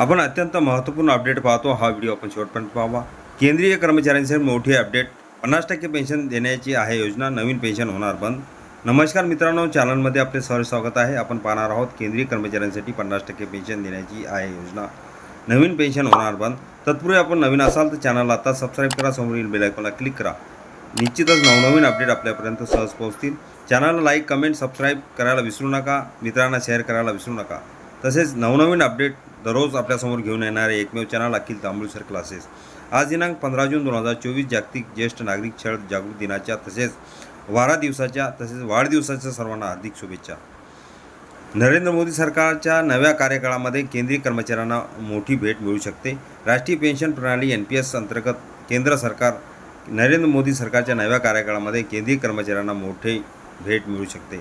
आपण अत्यंत महत्त्वपूर्ण अपडेट पाहतो. हा व्हिडिओ आपण शेवटपर्यंत पाहावा. केंद्रीय कर्मचाऱ्यांसाठी मोठी अपडेट पन्नास टक्के पेन्शन देण्याची आहे योजना. नवीन पेन्शन होणार बंद. नमस्कार मित्रांनो. चॅनलमध्ये आपले सहज स्वागत आहे. आपण पाहणार आहोत केंद्रीय कर्मचाऱ्यांसाठी पन्नास टक्के पेन्शन देण्याची आहे योजना. नवीन पेन्शन होणार बंद. तत्पूर्वी आपण नवीन असाल तर चॅनलला आता सबस्क्राईब करा. समोरील बेल आयकॉनला क्लिक करा. निश्चितच नवनवीन अपडेट आपल्यापर्यंत सहज पोहोचतील. चॅनलला लाईक कमेंट सबस्क्राईब करायला विसरू नका. मित्रांना शेअर करायला विसरू नका. तसेच नवनवीन अपडेट दररोज आपल्यासमोर घेऊन येणारे एकमेव चॅनल अखिल तांबुळसर क्लासेस आज दिनांक पंधरा जून दोन हजार चोवीस जागतिक ज्येष्ठ नागरिक छळ जागृती दिनाच्या तसेच वारा दिवसाच्या तसेच वाढदिवसाच्या सर्वांना हार्दिक शुभेच्छा. नरेंद्र मोदी सरकारच्या नव्या कार्यकाळामध्ये केंद्रीय कर्मचाऱ्यांना मोठी भेट मिळू शकते. राष्ट्रीय पेन्शन प्रणाली एन पी एस अंतर्गत केंद्र सरकार नरेंद्र मोदी सरकारच्या नव्या कार्यकाळामध्ये केंद्रीय कर्मचाऱ्यांना मोठे भेट मिळू शकते.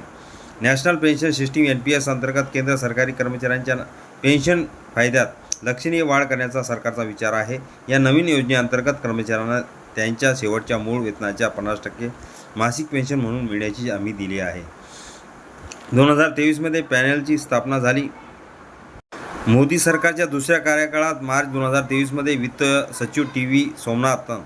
National pension system N P S अंतर्गत केंद्र सरकारी कर्मचाऱ्यांच्या पेन्शन फायद्यात. लक्षणीय वाढ करण्याचा सरकारचा विचार आहे. या नवीन योजनेअंतर्गत कर्मचाऱ्यांना त्यांच्या शेवटच्या मूळ वेतनाच्या पन्नास टक्के मासिक पेन्शन म्हणून मिळण्याची हमी दिली आहे. दोन हजार तेवीसमध्ये पॅनेलची स्थापना झाली. मोदी सरकारच्या दुसऱ्या कार्यकाळात मार्च दोन हजार तेवीसमध्ये वित्त सचिव टी व्ही सोमनाथन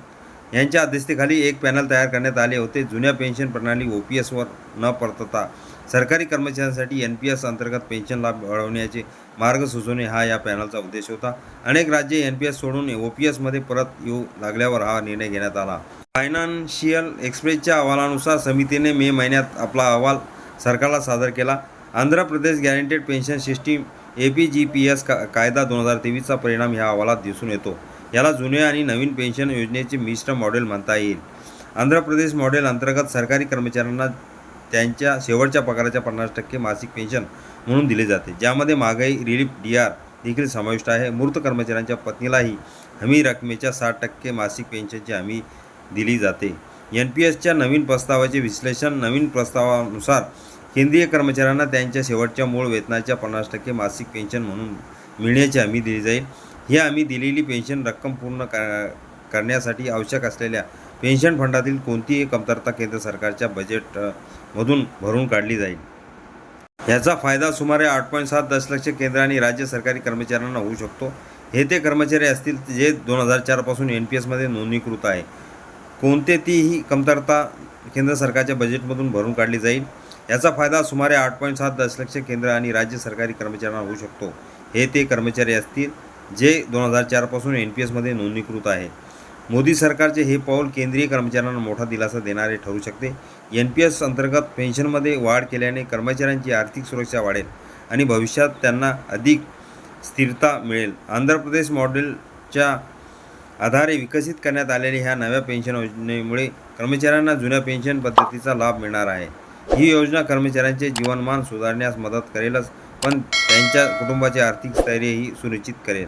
यांच्या अध्यक्षतेखाली एक पॅनल तयार करण्यात आले होते. जुन्या पेन्शन प्रणाली ओ पी एसवर न परतता सरकारी कर्मचाऱ्यांसाठी एन पी एस अंतर्गत पेन्शन लाभ वाढवण्याचे मार्ग सुचवणे हा या पॅनलचा उद्देश होता. अनेक राज्ये एन पी एस सोडून ओ पी एसमध्ये परत येऊ लागल्यावर हा निर्णय घेण्यात आला. फायनान्शियल एक्सप्रेसच्या अहवालानुसार समितीने मे महिन्यात आपला अहवाल सरकारला सादर केला. Andhra Pradesh guaranteed pension system A P G P S का कायदा दोन हजार तेवीसचा परिणाम ह्या अहवालात दिसून येतो. याला जुने आणि नवीन पेन्शन योजनेचे मिश्र मॉडेल म्हणता येईल. आंध्र प्रदेश मॉडेल अंतर्गत सरकारी कर्मचाऱ्यांना त्यांच्या शेवटच्या पगाराच्या पन्नास टक्के मासिक पेन्शन म्हणून दिले जाते. ज्यामध्ये महागाई रिलीफ डी आर देखील समाविष्ट आहे. मूर्त कर्मचाऱ्यांच्या पत्नीलाही हमी रकमेच्या साठ टक्के मासिक पेन्शनची हमी दिली जाते. एन पी एसच्या नवीन प्रस्तावाचे विश्लेषण नवीन प्रस्तावानुसार केंद्रीय कर्मचाऱ्यांना त्यांच्या शेवटच्या मूळ वेतनाच्या पन्नास टक्के मासिक पेन्शन म्हणून मिळण्याची हमी दिली जाईल. हे आम्ही दिलेली पेन्शन रक्कम पूर्ण कर करण्यासाठी आवश्यक असलेल्या पेन्शन फंडातील कोणतीही कमतरता केंद्र सरकारच्या बजेटमधून भरून काढली जाईल. याचा फायदा सुमारे आठ पॉईंट सात दशलक्ष केंद्र आणि राज्य सरकारी कर्मचाऱ्यांना होऊ शकतो. हे ते कर्मचारी असतील जे दोन हजार चारपासून एन पी एसमध्ये नोंदणीकृत आहे. कोणतेतीही कमतरता केंद्र सरकारच्या बजेटमधून भरून काढली जाईल. याचा फायदा सुमारे आठ पॉईंट सात दशलक्ष केंद्र आणि राज्य सरकारी कर्मचाऱ्यांना होऊ शकतो. हे ते कर्मचारी असतील जे दोन हजार चारपासून एन पी एसमध्ये नोंदणीकृत आहे. मोदी सरकारचे हे पाऊल केंद्रीय कर्मचाऱ्यांना मोठा दिलासा देणारे ठरू शकते. एन पी एस अंतर्गत पेन्शनमध्ये वाढ केल्याने कर्मचाऱ्यांची आर्थिक सुरक्षा वाढेल आणि भविष्यात त्यांना अधिक स्थिरता मिळेल. आंध्र प्रदेश मॉडेलच्या आधारे विकसित करण्यात आलेल्या ह्या नव्या पेन्शन योजनेमुळे कर्मचाऱ्यांना जुन्या पेन्शन पद्धतीचा लाभ मिळणार आहे. ही योजना कर्मचाऱ्यांचे जीवनमान सुधारण्यास मदत करेलच पण त्यांच्या कुटुंबाचे आर्थिक स्थैर्यही सुनिश्चित करेल.